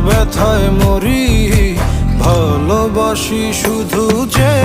ব্যথায় মরি ভালোবাসি শুধু যে